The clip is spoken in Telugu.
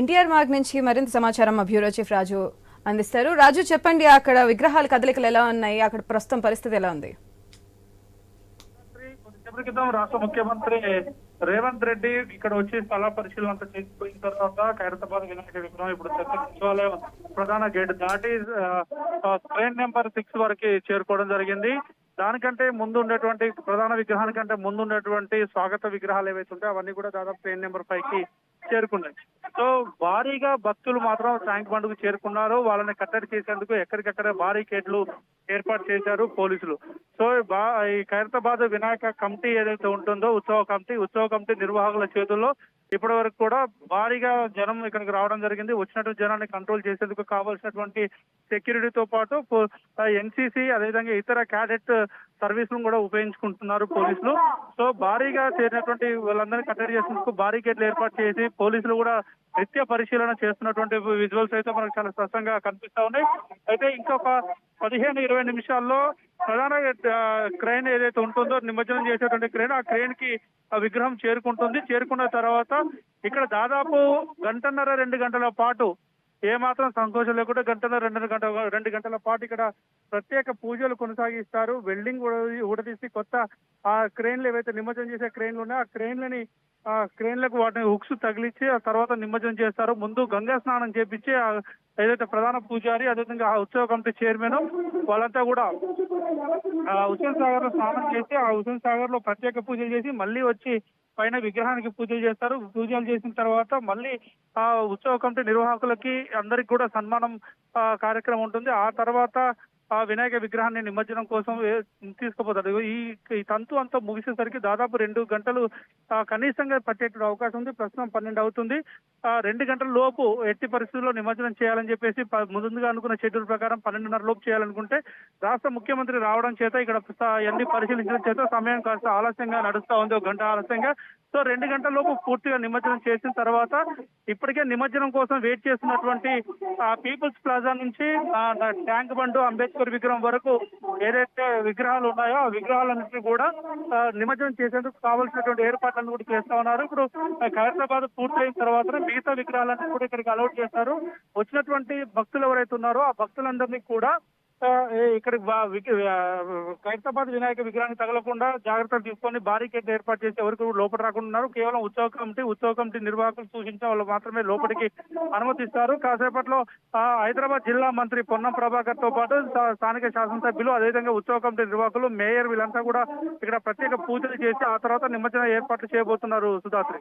ఎన్టీఆర్ మార్గ్ నుంచి మరింత సమాచారం మా బ్యూరో చీఫ్ రాజు అందిస్తారు. రాజు చెప్పండి అక్కడ విగ్రహాల కదలికలు ఎలా ఉన్నాయి? అక్కడ ప్రస్తుతం పరిస్థితి ఎలా ఉంది? క్రితం రాష్ట్ర ముఖ్యమంత్రి రేవంత్ రెడ్డి ఇక్కడ వచ్చి స్థల పరిశీలన అంతా చేసిపోయిన తర్వాత ఖైరతాబాద్ వినాయక విగ్రహం ఇప్పుడు సచివాలయం ప్రధాన గేట్ దాటి ట్రైన్ నెంబర్ సిక్స్ వరకు చేరుకోవడం జరిగింది. దానికంటే ముందు ఉండేటువంటి ప్రధాన విగ్రహానికంటే ముందు ఉండేటువంటి స్వాగత విగ్రహాలు ఏవైతే ఉంటాయో అవన్నీ కూడా దాదాపు ట్రైన్ నెంబర్ ఫైవ్కి చేరుకున్నాయి. సో భారీగా భక్తులు మాత్రం ట్యాంక్ బండ్కు చేరుకున్నారు. వాళ్ళని కట్టడి చేసేందుకు ఎక్కడికక్కడ భారీ ఏర్పాటు చేశారు పోలీసులు. సో బా ఈ ఖైరతాబాద్ వినాయక కమిటీ ఏదైతే ఉంటుందో ఉత్సవ కమిటీ ఉత్సవ కమిటీ నిర్వాహకుల చేతుల్లో ఇప్పటి వరకు కూడా భారీగా జనం ఇక్కడికి రావడం జరిగింది. వచ్చినటువంటి జనాన్ని కంట్రోల్ చేసేందుకు కావాల్సినటువంటి సెక్యూరిటీతో పాటు ఎన్సీసీ అదేవిధంగా ఇతర క్యాడెట్ సర్వీసులను కూడా ఉపయోగించుకుంటున్నారు పోలీసులు. సో భారీగా చేరినటువంటి వాళ్ళందరినీ కట్టడి చేసేందుకు భారీ ఏర్పాటు చేసి పోలీసులు కూడా నిత్య పరిశీలన చేస్తున్నటువంటి విజువల్స్ అయితే మనకు చాలా స్పష్టంగా కనిపిస్తా ఉన్నాయి. అయితే ఇంకొక పదిహేను ఇరవై నిమిషాల్లో ప్రధాన క్రైన్ క్రెయిన్ ఏదైతే ఉంటుందో నిమజ్జనం చేసేటువంటి క్రెయిన్ ఆ క్రెయిన్కి ఆ విగ్రహం చేరుకుంటుంది. చేరుకున్న తర్వాత ఇక్కడ దాదాపు గంటన్నర రెండు గంటల పాటు ఏ మాత్రం సంకోచం లేకుండా గంటల రెండు గంట రెండు గంటల పాటు ఇక్కడ ప్రత్యేక పూజలు కొనసాగిస్తారు. వెల్డింగ్ ఊడదీసి కొత్త ఆ క్రెయిన్లు ఏవైతే నిమజ్జనం చేసే క్రెయిన్లు ఉన్నాయో ఆ క్రెయిన్లని ఆ క్రెయిన్లకు వాటిని హుక్స్ తగిలించి ఆ తర్వాత నిమజ్జనం చేస్తారు. ముందు గంగా స్నానం చేపించి ఆ ఏదైతే ప్రధాన పూజారి అదేవిధంగా ఆ ఉత్సవ కమిటీ చైర్మన్ వాళ్ళంతా కూడా ఆ హుసేన్ సాగర్లో స్నానం చేసి ఆ హుసేన్ సాగర్లో ప్రత్యేక పూజలు చేసి మళ్ళీ వచ్చి పైన విగ్రహానికి పూజలు చేస్తారు. పూజలు చేసిన తర్వాత మళ్ళీ ఆ ఉత్సవ కమిటీ నిర్వాహకులకి అందరికి కూడా సన్మానం ఆ, కార్యక్రమం ఉంటుంది. ఆ తర్వాత ఆ వినాయక విగ్రహాన్ని నిమజ్జనం కోసం తీసుకుపోతాడు. ఈ ఈ తంతు అంతా ముగిసేసరికి దాదాపు రెండు గంటలు కనీసంగా పట్టేటువంటి అవకాశం ఉంది. ప్రస్తుతం పన్నెండు అవుతుంది. ఆ, రెండు గంటల లోపు ఎట్టి పరిస్థితుల్లో నిమజ్జనం చేయాలని చెప్పేసి ముందుగా అనుకున్న షెడ్యూల్ ప్రకారం పన్నెండున్నర లోపు చేయాలనుకుంటే రాష్ట్ర ముఖ్యమంత్రి రావడం చేత ఇక్కడ అన్ని పరిశీలించడం చేత సమయం కాస్త ఆలస్యంగా నడుస్తా ఉంది. ఒక గంట ఆలస్యంగా. సో రెండు గంటల లోపు పూర్తిగా నిమజ్జనం చేసిన తర్వాత ఇప్పటికే నిమజ్జనం కోసం వెయిట్ చేస్తున్నటువంటి పీపుల్స్ ప్లాజా నుంచి ట్యాంక్ బండు అంబేద్కర్ విగ్రహం వరకు ఏదైతే విగ్రహాలు ఉన్నాయో ఆ విగ్రహాలన్నింటినీ కూడా నిమజ్జనం చేసేందుకు కావాల్సినటువంటి ఏర్పాట్లను కూడా చేస్తా ఉన్నారు. ఇప్పుడు ఖైరతాబాద్ పూర్తయిన తర్వాత మిగతా విగ్రహాలన్నీ కూడా ఇక్కడికి అలౌట్ చేస్తారు. వచ్చినటువంటి భక్తులు ఎవరైతే ఉన్నారో ఆ భక్తులందరినీ కూడా ఇక్కడ వా- ఖైరతాబాద్ వినాయక విగ్రహాన్ని తగలకుండా జాగ్రత్తలు తీసుకొని బారికేడ్ ఏర్పాటు చేసి ఎవరికి లోపల రాకుండా ఉన్నారు. కేవలం ఉత్సవ కమిటీ ఉత్సవ కమిటీ నిర్వాహకులు సూచించిన వాళ్ళు మాత్రమే లోపలికి అనుమతిస్తారు. కాసేపట్లో హైదరాబాద్ జిల్లా మంత్రి పొన్నం ప్రభాకర్తో పాటు స్థానిక శాసనసభ్యులు అదేవిధంగా ఉత్సవ కమిటీ నిర్వాహకులు మేయర్ వీళ్ళంతా కూడా ఇక్కడ ప్రత్యేక పూజలు చేసి ఆ తర్వాత నిమజ్జన ఏర్పాట్లు చేయబోతున్నారు సుధాత్రి